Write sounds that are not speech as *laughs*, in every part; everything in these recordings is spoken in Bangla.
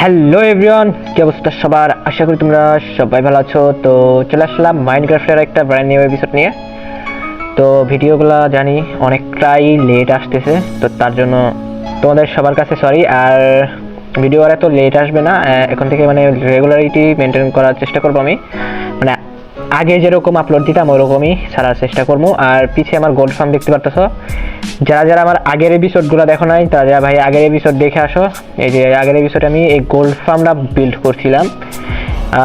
হ্যালো এভরিওয়ান কি অবস্থা সবার? আশা করি তোমরা সবাই ভালো আছো। তো চলে আসলাম মাইনক্রাফ্টের একটা ব্র্যান্ড নিউ এপিসোড নিয়ে। তো ভিডিওগুলো জানি অনেকটাই লেট আসতেছে। তো তার জন্য তোমাদের সবার কাছে সরি আর ভিডিও আর এত লেট আসবে না। এখন থেকে মানে রেগুলারিটি মেনটেন করার চেষ্টা করব আমি। মানে আগে যেরকম আপলোড দিতাম, ওরকমই ছাড়ার চেষ্টা করব। আর পিছে আমার গোল্ড ফার্ম দেখতে পারতেছ? যারা যারা আমার আগের এপিসোডগুলো দেখো নাই, তারা যারা ভাই আগের এপিসোড দেখে আসো। এই যে আগের এপিসোডে আমি এই গোল্ড ফার্মটা বিল্ড করছিলাম।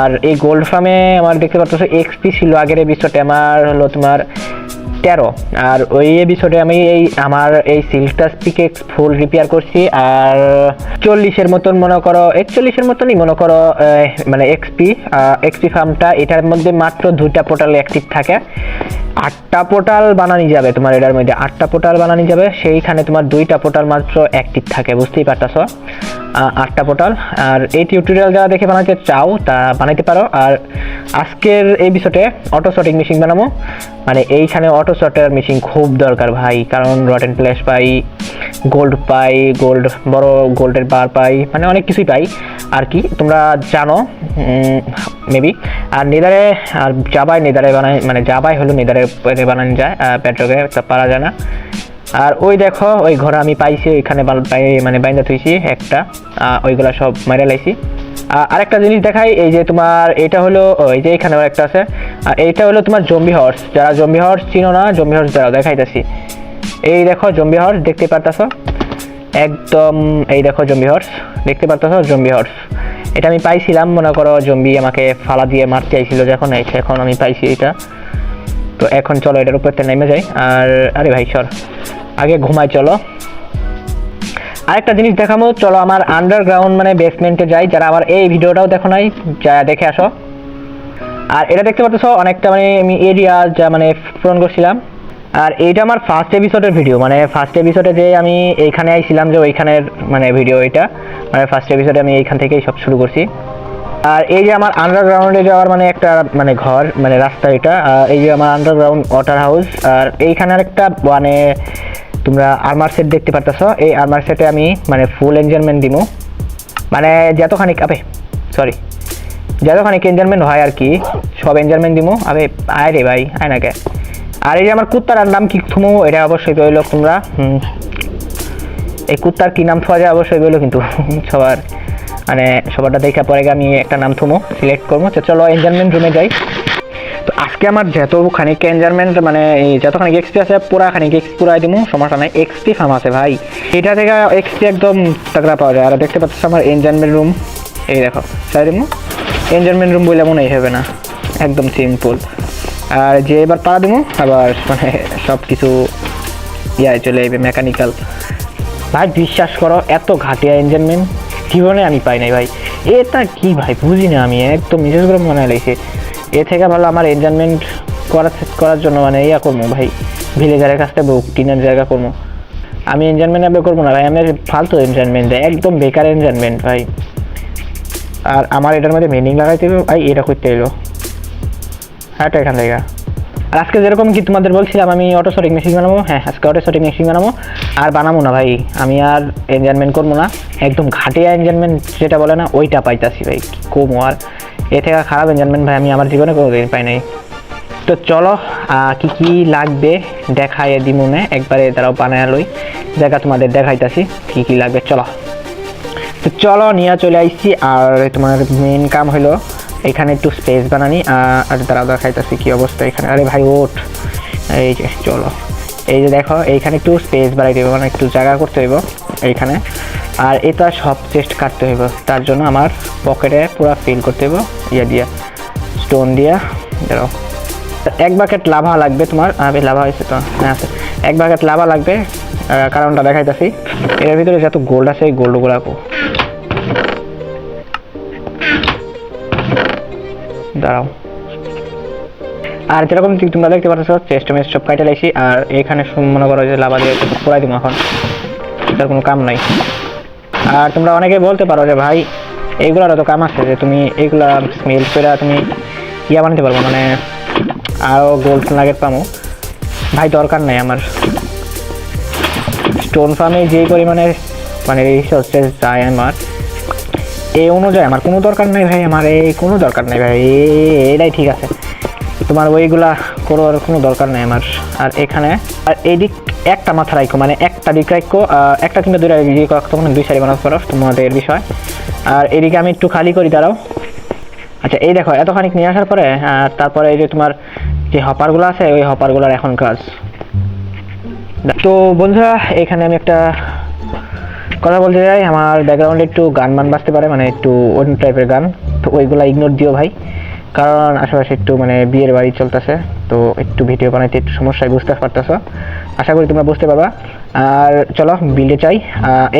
আর এই গোল্ড ফার্মে আমার দেখতে পারতেছো এক্সপি ছিল আগের এপিসোডে আমার হলো তোমার তেরো। আর ওই এপিসোডে আমি এই আমার এই সিল্কটা পিকেক্স ফুল রিপেয়ার করছি। আর চল্লিশের মতন মনে করো, একচল্লিশের মতনই মনে করো মানে এক্সপি এক্সপি ফার্মটা এটার মধ্যে মাত্র দুইটা পোর্টাল অ্যাক্টিভ থাকে। আটটা পোর্টাল বানানি যাবে তোমার এটার মধ্যে। আটটা পোর্টাল বানানি যাবে। সেইখানে তোমার দুইটা পোর্টাল মাত্র অ্যাক্টিভ থাকে। বুঝতেই পারতাছ? আটটা পোর্টাল আর এই টিউটোরিয়াল যারা দেখে বানাতে চাও তা বানাইতে পারো। আর আজকের এই বিষয়তে অটো শটিং মেশিন বানাবো। মানে এইখানে অটো শটের মেশিন খুব দরকার ভাই, কারণ রটেন প্লেস পাই গোল্ড পাই গোল্ড বড় গোল্ডের বার পাই মানে অনেক কিছুই পাই। আর কি, তোমরা জানো মেবি আর নেদারে, আর জাবাই নেদারে বানাই মানে জাবাই হলো নেদারে বানানো যায় পেট্রোকে, তা পারা যায় না। আর ওই দেখো, ওই ঘর আমি পাইছি, ওইখানে মানে বাইন্দা থুইছি একটা। ওইগুলা সব মেরে লাইছি। আরেকটা জিনিস দেখাই, এই যে তোমার এটা হলো ওই যে এখানে একটা আছে। এইটা হলো তোমার জম্বি হর্স। যারা জম্বি হর্স চিনো না, জম্বি হর্স যারা দেখাইতেছি। এই দেখো জম্বি হর্স, দেখতে পারতাছো? একদম, এই দেখো জম্বি হর্স, দেখতে পারতেছো? Zombie horse. এটা আমি পাইছিলাম, মনে করো জম্বি আমাকে ফালা দিয়ে মারতে চাইছিল যখন, এই এখন আমি পাইছি এটা তো এখন চলো এটার উপর নেমে যাই। আর আরে ভাই, সর। আগে ঘুমাই, চলো। আরেকটা জিনিস দেখাবো, চলো আমার আন্ডারগ্রাউন্ড মানে বেসমেন্টে যাই, যারা আমার এই ভিডিওটাও দেখো নাই, যা দেখে আসো। আর এটা দেখতে পাচ্ছ, অনেকটা মানে আমি এরিয়া যা মানে পূরণ করছিলাম। আর এইটা আমার ফার্স্ট এপিসোডের ভিডিও মানে ফার্স্ট এপিসোডে যে আমি এইখানে আইছিলাম, যে ওইখানের মানে ভিডিও এটা মানে ফার্স্ট এপিসোডে আমি এইখান থেকেই সব শুরু করছি। আর এই যে আমার আন্ডারগ্রাউন্ডে যাওয়ার মানে একটা মানে ঘর মানে রাস্তা এটা, আর এই যে আমার আন্ডারগ্রাউন্ড ওয়াটার হাউস আর এইখানে একটা মানে তোমরা আর্মার সেট দেখতে পারতেছো। এই আর্মার সেটে আমি মানে ফুল এনজয়মেন্ট দিব মানে যতখানি আবে সরি যতখানি এনজয়মেন্ট হয় আর কি, সব এনজয়মেন্ট দিব আবে, আয় রে ভাই, আয় নাকে আর এই যে আমার কুত্তার নাম কি থুমো, এটা অবশ্যই রইল তোমরা। এই কুত্তার কি নাম থাকা যায় অবশ্যই বলল কিন্তু *laughs* সবার মানে সবারটা দেখা পরে আমি একটা নাম থুমো সিলেক্ট করব। তো চলো এনজয়মেন্ট রুমে যাই। তো আজকে আমার যতখানি এনজারমেন্ট মানে যতখানি এক্সপি আছে পুরা খানি এক্সপি পুরাই দিমু, সমস্যা নাই। এক্সপি ফার্ম আছে ভাই। এটা থেকে এক্সপি একদম তাগড়া পাওয়া যায়। আর দেখতে পাচ্ছ আমার এনজারমেন্ট রুম এই দেখো সাই দিমু। এনজারমেন্ট রুম বলে মনে হবে না। একদম সিম্পল আর যে এবার পাড়া দিমু, আবার মানে সব কিছু ইয়ায় চলে যাবে মেকানিক্যাল ভাই, বিশ্বাস করো, এত ঘাটিয়া এনজয়মেন্ট জীবনে আমি পাই নাই ভাই। এটা কি ভাই বুঝি না আমি, একদম মিসেস করে মনে লাগছে এ থেকে ভালো আমার এনজয়মেন্ট করার করার জন্য মানে ইয়া করব ভাই ভিলেজারের কাছ থেকে বুক টিনের জায়গা করব। আমি এনজয়মেন্ট আবে করব না ভাই, আমি ফালতু এনজয়মেন্ট একদম বেকার এনজয়মেন্ট ভাই। আর আমার এটার মধ্যে মিনিং লাগাইতে হবে ভাই, এটা করতে এলো হ্যাঁ এখান থেকে। আর আজকে যেরকম কি তোমাদের বলছিলাম, আমি অটো শটিং মেশিন বানাবো হ্যাঁ আজকে অটো শটিং মেশিন বানাবো। আর বানাবো না ভাই, আমি আর এনজয়মেন্ট করব না। একদম ঘাটিয়া এনজয়মেন্ট যেটা বলে না, ওইটা পাইতাছি ভাই কমো আর। এ থেকে খারাপ এনজয়মেন্ট ভাই আমি আমার জীবনে কোনোদিন পাই নাই তো চলো কি কি লাগবে দেখাই দিমুনে, একবারে তারাও বানায় লই। জায়গা তোমাদের দেখাইতাছি, কি কি লাগবে, চলো। তো চলো, নিয়ে চলে আইসি আর তোমার মেন কাম হলো এখানে একটু স্পেস বানানি আর দাঁড়া দেখাইতেছি কি অবস্থা এখানে। আরে ভাই, ওঠ। এই যে, চলো। এই যে দেখো, এইখানে একটু স্পেস বাড়াই দেবো মানে একটু জায়গা করতে হইব, এইখানে। আর এটা সব চেস্ট কাটতে হইব। তার জন্য আমার পকেটে পুরো ফিল করতে হইব ইয়ে দিয়া স্টোন দিয়া, দাঁড়াও। এক বাকেট লাভা লাগবে তোমার আবে লাভা হয়েছে তো হ্যাঁ আছে। এক বাকেট লাভা লাগবে কারণটা দেখাইতেছি। এর ভিতরে যত গোল্ড আছে, এই গোল্ডগুলো দাঁড়াও। আর যেরকম তোমরা দেখতে পাচ্ছ চেস্ট মেস্ট সব কাটে লাইছি, আর এখানে মনে করো যে লাভা দিয়ে পুরাই দিব এখন। তার কোনো কাম নাই। আর তোমরা অনেকে বলতে পারো যে, ভাই এইগুলার তো কাম আছে যে, তুমি এইগুলা স্মেল করে তুমি ইয়া বানাতে পারব। মানে আরও গোল্ড লাগে পামো। ভাই, দরকার নাই আমার। স্টোন ফার্মে যেই পরিমাণে মানে রিসোর্সেস যায় আমার, এই অনুযায়ী আমার কোনো দরকার নাই ভাই, আমার এই কোনো দরকার নাই ভাই এটাই ঠিক আছে। তোমার ওইগুলা করার কোনো দরকার নেই আমার। আর এখানে, আর এই দিক একটা মাথা রাখো মানে একটা দিক রাখো একটা কিংবা দুইটা দিক রাখো তখন দুই সারি বানাতে পারো তোমাদের বিষয়। আর এদিকে আমি একটু খালি করি, দাঁড়াও। আচ্ছা এই দেখো এতখানি নিয়ে আসার পরে তারপরে এই যে তোমার যে হপারগুলো আছে, ওই হপারগুলোর এখন কাজ। তো বন্ধুরা, এখানে আমি একটা কথা বলতে চাই, আমার ব্যাকগ্রাউন্ডে একটু গান মান বাজতে পারে মানে একটু অন্য টাইপের গান, তো ওইগুলো ইগনোর দিও ভাই। কারণ আশেপাশে একটু মানে বিয়ের বাড়ি চলতেছে, তো একটু ভিডিও বানাইতে একটু সমস্যায় বুঝতে পারতেছো। আশা করি তোমরা বুঝতে পারবা। আর চলো বিলে চাই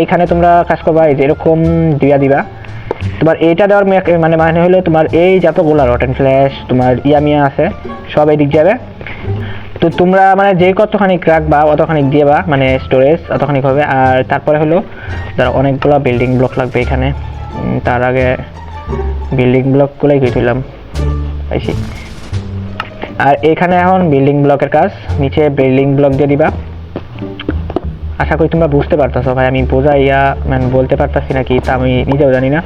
এইখানে তোমরা কাজ করবা, এই যে এরকম দিয়া দিবা। তোমার এইটা দেওয়ার মানে মানে হলো তোমার এই যতগুলা রটেন ফ্ল্যাশ তোমার ইয়ামিয়া আছে, সব এদিক যাবে। তো তোমরা মানে যে কতখানি রাখবা অতখানি দিয়েবা মানে স্টোরেজ অতখানি হবে। আর তারপরে হলো যারা অনেকগুলো বিল্ডিং ব্লক লাগবে এখানে। তার আগে বিল্ডিং ব্লকগুলোই গেছিলাম পাইছি। আর এখানে এখন বিল্ডিং ব্লকের কাজ, নিচে বিল্ডিং ব্লক দিয়ে দিবা। আশা করি তোমরা বুঝতে পারতেছো ভাই, আমি বোঝাইয়া মানে বলতে পারতাছি নাকি, তা আমি নিজেও জানি না।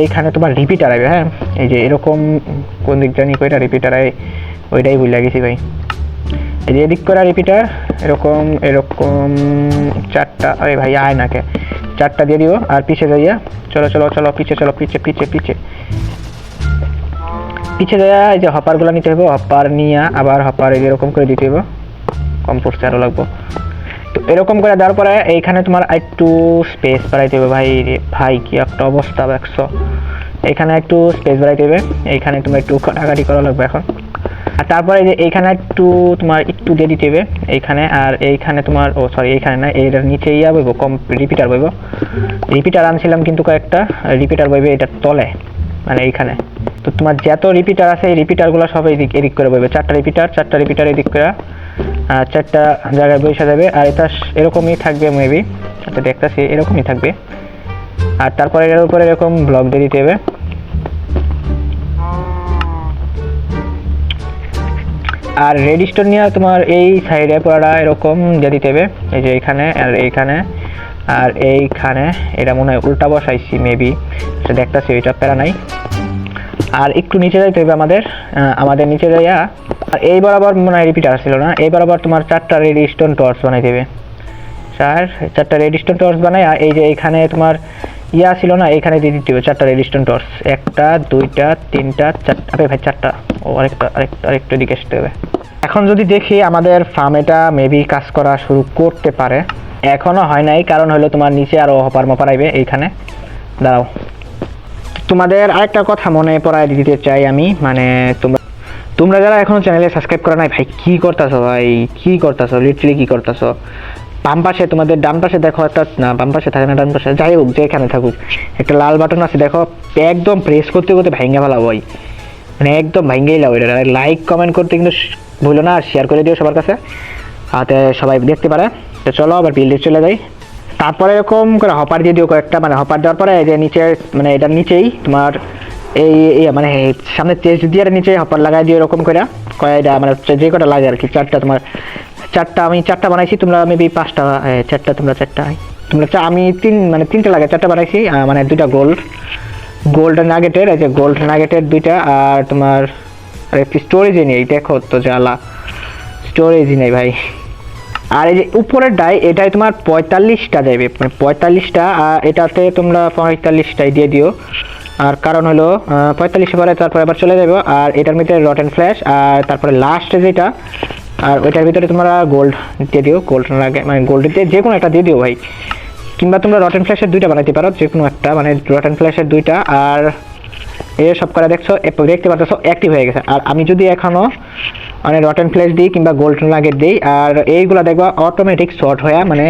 এইখানে তোমার রিপিটার আসবে হ্যাঁ? এই যে এরকম কোন দিক জানি কয়টা রিপিটার আয় ওইটাই ভুল গেছি ভাই। এই যে এদিক করে রিপিটার এরকম এরকম চারটা, আরে ভাই, আয় নাকে। চারটা দিয়ে দিও, আর পিছে যাইয়া, চলো চলো চলো, পিছে চলো, পিছে পিছে পিছে। পিছে যাইয়া এই যে হপারগুলো নিতে হবে হপার নিয়ে আবার হপার এরকম করে দিতে হবে কম পড়ছে আরও লাগবো। তো এরকম করে দেওয়ার পরে এইখানে তোমার একটু স্পেস বাড়াইতে হবে ভাই ভাই, কি একটা অবস্থা, দেখছ? এখানে একটু স্পেস বাড়াইতে হবে এইখানে তোমার একটু কাটাকাটি করা লাগবে এখন। আর তারপরে যে এইখানে একটু তোমার একটু দিয়ে দিতে হবে এইখানে আর এইখানে তোমার, ও সরি এইখানে না এটার নিচে ইয়া বইব, কম রিপিটার বইব। রিপিটার আনছিলাম কিন্তু কয়েকটা রিপিটার বইবে এটার তলে মানে এইখানে। তো তোমার যত রিপিটার আছে, এই রিপিটারগুলো সব এদিক এদিক করে বইবে। চারটা রিপিটার চারটা রিপিটার এদিক করে, আর চারটা জায়গায় বসে যাবে আর এটা এরকমই থাকবে মেবি এটা দেখতেছি, এরকমই থাকবে। আর তারপরে এর উপরে এরকম ব্লক দিয়ে দিতে হবে। আর রেড স্টোন নিয়ে তোমার এই সাইডে পড়া এরকম দিয়ে দিতে হবে, এই যে এইখানে আর এইখানে। আর এইখানে, এটা মনে হয় উল্টা বসাইছি মেবি দেখতেছি ওইটা প্যারা নাই। আর একটু নিচে যাইতে হবে আমাদের আমাদের নিচে যাইয়া, আর এই বরাবর মনে হয় রিপিটার ছিল না, এই বরাবর তোমার চারটা রেড স্টোন টর্চ বানাই দেবে চার চারটা রেড স্টোন টর্চ বানাই আর এই যে এখানে তোমার ইয়া ছিল না, এখানে দিয়ে দিতে হবে চারটা রেড স্টোন টর্চ একটা, দুইটা, তিনটা, চারটা ভাই, চারটা। ও, আরেকটা আরেকটা আরেকটা দিকে আসতে হবে। এখন যদি দেখি আমাদের ফার্ম এটা মেবি কাজ করা শুরু করতে পারে। এখনও হয় নাই, কারণ হলো তোমার নিচে আরও হপার মপার আইবে এইখানে। দাঁড়াও। তোমাদের আরেকটা কথা মনে পড়ায় দিতে চাই আমি মানে তোমরা তোমরা যারা এখনও চ্যানেলে সাবস্ক্রাইব করা নাই, ভাই, কি করতেছো ভাই? কি করতেছো? লিটারালি কি করতেছো? বাম পাশে তোমাদের ডান পাশে দেখো, একটা না, বাম পাশে থাকে না, ডান পাশে। যাই হোক যেখানে থাকুক। একটা লাল বাটন আছে, দেখো, একদম প্রেস করতে করতে ভাইঙ্গা ফেলাবো ভাই মানে একদম ভাইঙ্গেই লাও এটা। লাইক কমেন্ট করতে কিন্তু ভুলো না শেয়ার করে দিও সবার কাছে। যাতে সবাই দেখতে পারে। তো চলো, আবার বিল্ডে চলে যাই। তারপরে এরকম করে হপার দিয়ে দিও কয়েকটা মানে হপার দেওয়ার পরে এই যে নিচে মানে এটার নিচেই তোমার এই মানে সামনে চেস্ট দিয়ে এর নিচে হপার লাগাই দিও এরকম করে। কয়টা মানে যে কটা লাগে আর কি, চারটা তোমার, চারটা আমি চারটা বানাইছি, তোমরা মেবি পাঁচটা চারটা, তোমরা চারটা, তোমরা চা- আমি তিন মানে তিনটা লাগে, চারটা বানাইছি মানে দুইটা গোল্ড গোল্ড নাগেটের এই যে গোল্ড নাগেটের দুইটা আর তোমার আর একটি স্টোরেজই নেই, দেখো তো জ্বালা। স্টোরেজই নেই ভাই। আর এই যে উপরের ডাই, এটাই তোমার পঁয়তাল্লিশটা দেবে। মানে পঁয়তাল্লিশটা, আর এটাতে তোমরা পঁয়তাল্লিশটাই দিয়ে দিও। আর কারণ হলো পঁয়তাল্লিশ পরে তারপরে আবার চলে যাব। আর এটার ভিতরে রটেন ফ্ল্যাশ, আর তারপরে লাস্টে যেটা, আর ওইটার ভিতরে তোমরা গোল্ড দিয়ে দিও। গোল্ড লাগে মানে গোল্ড দিয়ে যে কোনো একটা দিয়ে দিও ভাই। কিংবা তোমরা রটেন ফ্ল্যাশের দুইটা বানাইতে পারো, যে কোনো একটা মানে রটেন ফ্ল্যাশের দুইটা। আর এই সব করে দেখছ দেখতে পাচ্ছ অ্যাক্টিভ হয়ে গেছে। আর আমি যদি এখনও মানে রটেন ফ্ল্যাশ দিই কিংবা গোল্ডেন লাগেট দিই, আর এইগুলা দেখবা অটোমেটিক শর্ট হয়ে মানে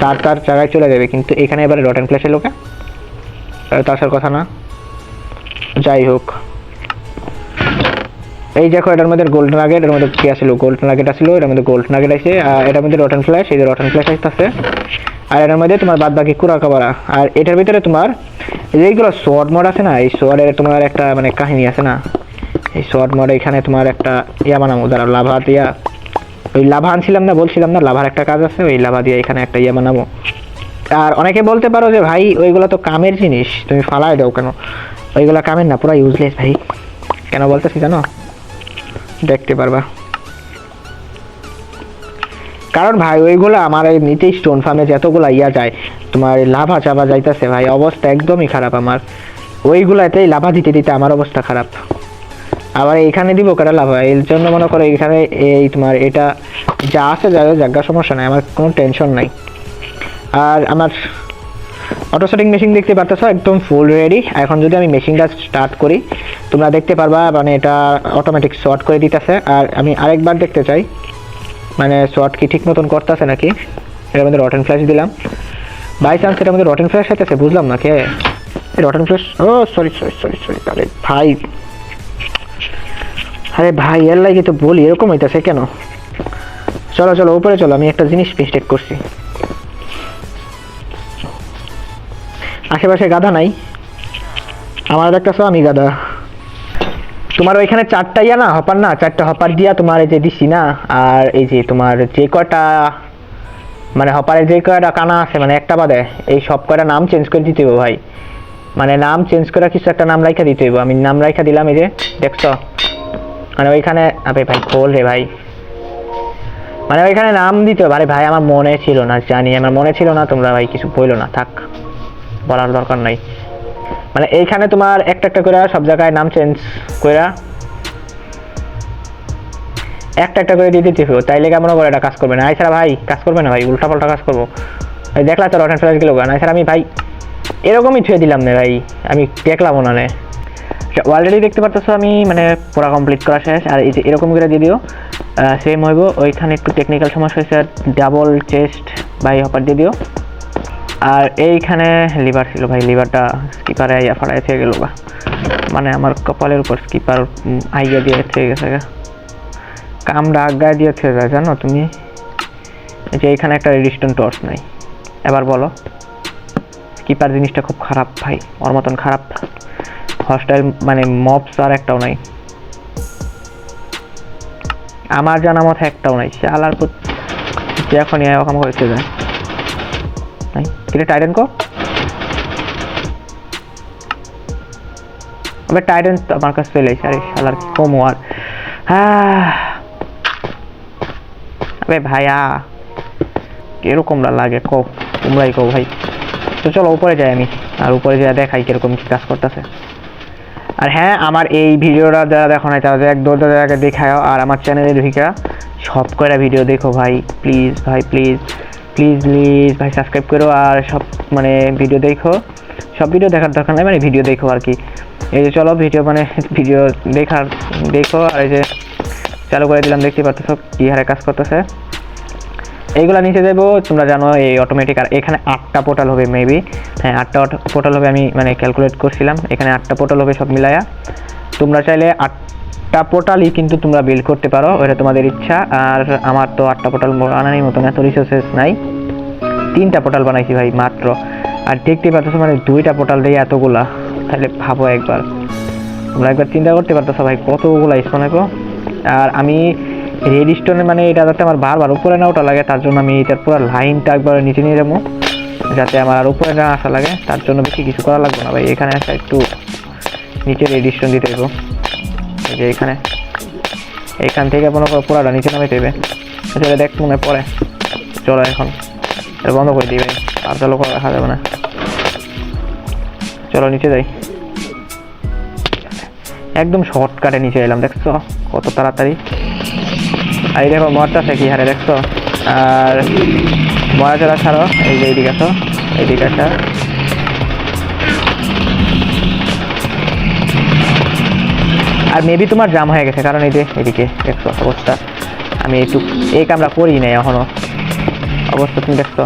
তার তার জায়গায় চলে যাবে। কিন্তু এখানে এবারে রটেন ফ্ল্যাশের লোকে তো আসার কথা না। যাই হোক। এই দেখো, এটার মধ্যে গোল্ডেন নাগেট এর মধ্যে কি আসলো? গোল্ডেন নাগেট আসলো, এটার মধ্যে গোল্ড নাগেট আছে আর এটার মধ্যে রটন ফ্ল্যাশ এই যে রটন ফ্ল্যাশ আসতেছে। আর এটার মধ্যে তোমার বাদ বাকি কুড়া কাবারা। আর এটার ভিতরে তোমার এই যে এইগুলো শর্ট মোড আছে না, এই শর্টের তোমার একটা মানে কাহিনী আছে না? এই শর্ট মোড এখানে তোমার একটা ইয়া বানাবো যারা লাভা দিয়া। ওই লাভা আনছিলাম না, বলছিলাম না, লাভার একটা কাজ আছে, ওই লাভা দিয়ে এখানে একটা ইয়া বানাবো। আর অনেকে বলতে পারো যে, ভাই, ওইগুলো তো কামের জিনিস, তুমি ফালাই দাও কেন? ওইগুলো কামের না, পুরো ইউজলেস ভাই। কেন বলতেছি জানো? দেখতে পারবা। কারণ ভাই, ওইগুলো আমার এই নিতে স্টোন ফার্মে যতগুলো ইয়া যায়, তোমার লাভা চাপা যাইতেছে, ভাই, অবস্থা একদমই খারাপ আমার। ওইগুলাতেই লাভা দিতে দিতে আমার অবস্থা খারাপ। আবার এইখানে দিব কেটে লাভ হয়। এর জন্য মনে করো এখানে এই তোমার এটা যা আছে, যা জায়গা সমস্যা নাই, আমার কোনো টেনশন নাই। আর আমার অটো সেটিং মেশিন দেখতে পারতেছো, একদম ফুল রেডি এখন যদি আমি মেশিনটা স্টার্ট করি, তোমরা দেখতে পারবা মানে এটা অটোমেটিক শর্ট করে দিতেছে। আর আমি আরেকবার দেখতে চাই মানে শর্ট কি ঠিক মতন করতেছে নাকি? এর মধ্যে রটেন ফ্ল্যাশ দিলাম। বাই চান্স এটার মধ্যে রটেন ফ্ল্যাশ হইতেছে, বুঝলাম না, কে? রটেন ফ্ল্যাশ ও সরি সরি সরি সরি তাহলে ভাই আরে ভাই, এর লাগে তো বলি, এরকম হইতেছে কেন? চলো চলো, উপরে চলো, আমি একটা জিনিস মিস্টেক করছি। আশেপাশে গাধা নাই। আমার দেখতেছো আমি গাধা। তোমার ওইখানে চারটা ইয়া না হপার না? চারটা হপার দিয়া তোমার এই যে দিছি না, আর এই যে তোমার যে কয়টা মানে হপারের যে কয়টা কানা আছে মানে একটা বাদে, এই সব কয়টা নাম চেঞ্জ করে দিতে হইব ভাই। মানে নাম চেঞ্জ করে কিছু একটা নাম রাইখা দিতে হইব। আমি নাম রাইখা দিলাম এই যে, দেখছ? মানে ওইখানে, আবে ভাই, খোল রে ভাই। মানে ওইখানে নাম দিতে আরে ভাই, আমার মনে ছিল না, জানি, আমার মনে ছিল না, তোমরা ভাই কিছু বইলো না, থাক, বলার দরকার নাই। মানে এইখানে তোমার একটা একটা করে, সব জায়গায় নাম চেঞ্জ করে, একটা একটা করে দিয়ে দিতে হবে। তাইলে কেমন করে এটা কাজ করবে না। এছাড়া ভাই, কাজ করবে না ভাই উল্টা পাল্টা কাজ করব। দেখলা তো রটেন ফ্লাস গেল না, এছাড়া আমি ভাই, এরকমই ছুঁয়ে দিলাম না ভাই। আমি দেখলাম নে। অলরেডি দেখতে পারতেছো আমি মানে পুরো কমপ্লিট করা শেষ। আর এই যে এরকম করে দিয়ে দিও সেম হইব। ওইখানে একটু টেকনিক্যাল সমস্যা হয়েছে আর ডাবল চেস্ট বাই হপার দিয়ে দিও। আর এইখানে লিভার ছিল ভাই লিভারটা স্কিপারে আইয়া ফাড়াই থেকে গেল বা মানে আমার কপালের উপর স্কিপার আইয়া দিয়ে থেকে গেছে গা। কামড়া আগায় দিয়ে থেকে যায়, জানো তুমি? যে এইখানে একটা রেডিস্টন টর্চ নাই। এবার বলো স্কিপার জিনিসটা খুব খারাপ ভাই, ওর মতন খারাপ। হস্টাইল মানে মবস আর একটাও নাই। আমার জানা মতো একটাও নাই। সে আলার যে এখন এরকম হয়েছে যায়। নাই? কিরে কো? আবে টাইটেন আমার কাছে চলে আরে শালার কমো আর। হ্যাঁ। আবে ভাইয়া, কীরকম লাগে কো তোমরাই কো ভাই। তো চলো, উপরে যাই আমি। আর উপরে যাই দেখাই কীরকম কি কাজ করতেছে। আর হ্যাঁ আমার এই ভিডিওটা যারা দেখো নাই তাদের এক দৌড় জায়গায় দেখাও আর আমার চ্যানেলের ভিকা সব কয়টা ভিডিও দেখো ভাই প্লিজ ভাই প্লিজ প্লিজ প্লিজ ভাই সাবস্ক্রাইব করো আর সব মানে ভিডিও দেখো। সব ভিডিও দেখার দরকার নাই মানে ভিডিও দেখো আর কি। এই যে চলো ভিডিও মানে ভিডিও দেখার, দেখো। আর এই যে চালু করে দিলাম, দেখতে পাচ্ছ কি হারে কাজ করতেছে। এইগুলা নিচে দেবো, তোমরা জানো এই অটোমেটিক আর এখানে আটটা পোর্টাল হবে মেবি হ্যাঁ আটটা পোর্টাল হবে আমি মানে ক্যালকুলেট করছিলাম, এখানে আটটা পোর্টাল হবে সব মিলায়া। তোমরা চাইলে আটটা পোর্টালই কিন্তু তোমরা বিল্ড করতে পারো ওটা তোমাদের ইচ্ছা। আর আমার তো আটটা পোর্টাল বানানোর মতন এত রিসোর্সেস নাই। তিনটা পোর্টাল বানাইছি ভাই, মাত্র। আর দেখতে পাচ্ছ মানে দুইটা পোর্টাল দিয়ে এতগুলা। তাহলে ভাবো একবার। তোমরা একবার চিন্তা করতে পারতেছো ভাই, কতগুলা স্পন আর আমি রেড স্টোনে মানে এটা যাতে আমার বারবার উপরে না ওটা লাগে, তার জন্য আমি এটার পুরো লাইনটা একবার নিচে নিয়ে যাব। যাতে আমার আর উপরে না আসা লাগে, তার জন্য বেশি কিছু করা লাগবে না ভাই। এখানে একটা একটু নিচে রেড স্টোন দিতে দেবো এই যে এখানে। এখান থেকে মনে করো পুরাটা নিচে নামে দেবে সেটা দেখ মনে পড়ে। চলো এখন। এটা বন্ধ করে দিবে আর চালু করে রাখা যাবে না। চলো নিচে যাই। একদম শর্টকাটে নিচে এলাম, দেখছ? কত তাড়াতাড়ি। আর এই দেখো মরটাছে কি হারে দেখছ? আর মরা চলা ছাড়ো, এই যে এইদিকে আসো, এইদিকে আসা। আর মেবি তোমার জাম হয়ে গেছে, কারণ এই যে এদিকে দেখছ অবস্থা। আমি একটু এই কামটা করি নাই এখনও। অবস্থা তুমি দেখছ।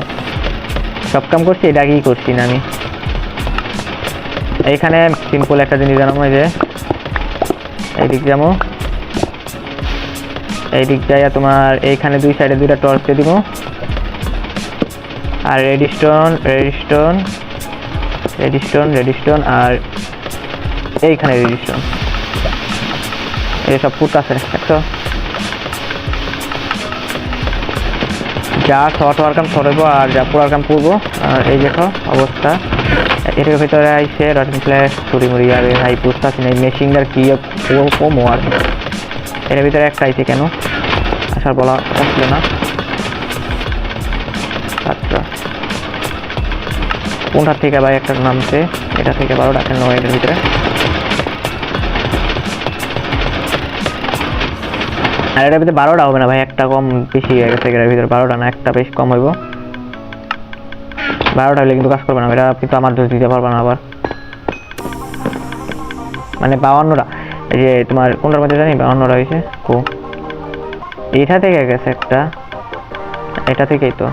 সব কাম করছি এটা আগেই করছি না আমি। এইখানে সিম্পল একটা জিনিস জানাব, এই যে। এইদিক যাব এইদিক যাইয়া তোমার এইখানে দুই সাইডে দুইটা টর্চ দিয়ে দিব। আর রেডিস্টোন রেডিস্টোন রেডিস্টোন রেডিস্টোন আর এইখানে রেডিস্টোন এই সব ফুট আছে দেখছ? যা শর্ট ওয়ার্কাম সরব আর যা পুরো ওয়ার্কাম পূর্ব। আর এই দেখো অবস্থা। এটার ভিতরে আইসে রটন ফ্ল্যাশ চুরি মুড়ি আর হাই না মেশিনটার কি কমো আর এটার ভিতরে একটা আইছে কেন? আসার বলা আসছিল না। আচ্ছা। কোনটা থেকে ভাই একটা নামছে? এটা থেকে বারোটা কেন এটার ভিতরে। আর এটার ভিতরে বারোটা হবে না ভাই, একটা কম বেশি হয়ে গেছে এটার ভিতরে। বারোটা না, একটা বেশ কম হইব। বারোটা হলে কিন্তু কাজ করবে না। এটা কিন্তু আমার দোষ দিতে পারবে না আবার। মানে বাউান্নটা। যে তোমার কোনটার মধ্যে জানি বাউান্নটা হয়েছে কো। এটা থেকে গেছে একটা। এটা থেকেই তো।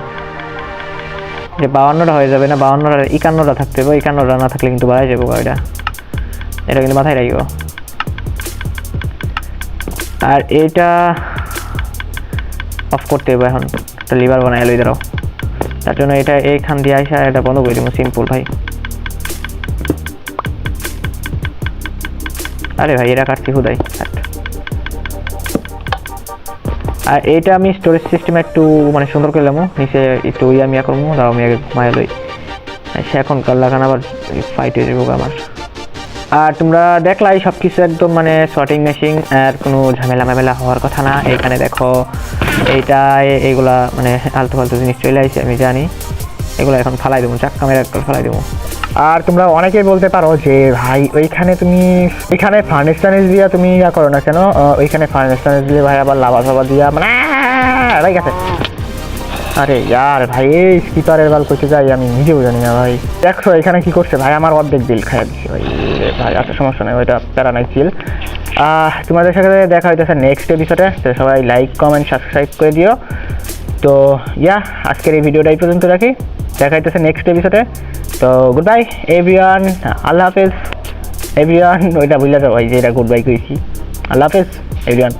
যে বাউান্নটা হয়ে যাবে না? বাউান্নটা, একান্নটা থাকতে হবে। একান্নটা না থাকলে কিন্তু বাড়াই যাব গাড়িটা। এটা কিন্তু মাথায় রাখব আর এটা অফ করতে হবে এখন। একটা লিভার বানাই লই দাঁড়াও। তার জন্য এটা এইখান দিয়ে আসা এটা বন্ধ করে দিব সিম্পল ভাই। আরে ভাই, এরা কাটছি হুদাই? আর এইটা আমি স্টোরেজ সিস্টেম একটু মানে সুন্দর করে নেব নিচে একটু ইয়া মিয়া করব দাঁড়াও আমি আগে মায়া লই। সে এখন কাল লাগান আবার ফাইট হয়ে যাব আমার। আর তোমরা দেখলাই সব কিছু একদম মানে শর্টিং মেশিন আর কোনো ঝামেলা মামেলা হওয়ার কথা না। এখানে দেখো এইটা এ- এইগুলা মানে আলতু ফালতু জিনিস চলে আসছে আমি জানি। এগুলো এখন ফালাই দেবো, চাক্কা মেরে ফালাই দেবো। আর তোমরা অনেকেই বলতে পারো যে, ভাই, ওইখানে তুমি, এখানে ফার্নেস টার্নেস দিয়া তুমি ইয়া করো না কেন? ওইখানে ফার্নেস টার্নেস দিয়ে ভাই আবার লাভা ফাভা দিয়া মানে ঠিক আছে আরে ইয়ার ভাই, এই স্কিপারের বাল করতে যাই আমি নিজেও জানি না ভাই। দেখছ এখানে কি করছে? ভাই, আমার অর্ধেক বিল খাইয়া দিচ্ছে ভাই ভাই আচ্ছা সমস্যা নেই, ওইটা প্যারা নাই চিল তোমাদের সাথে দেখা হইতেছে নেক্সট এপিসোডে তো সবাই লাইক কমেন্ট সাবস্ক্রাইব করে দিও। তো, ইয়া, আজকের এই ভিডিওটা এই পর্যন্ত রাখি। দেখা হইতেছে নেক্সট এপিসোডে তো গুড বাই এভরিওয়ান আল্লাহ হাফেজ। এভরিওয়ান ওইটা বুঝলে তো ভাই যে এটা গুড বাই কইছি। আল্লাহ হাফেজ এভরিওয়ান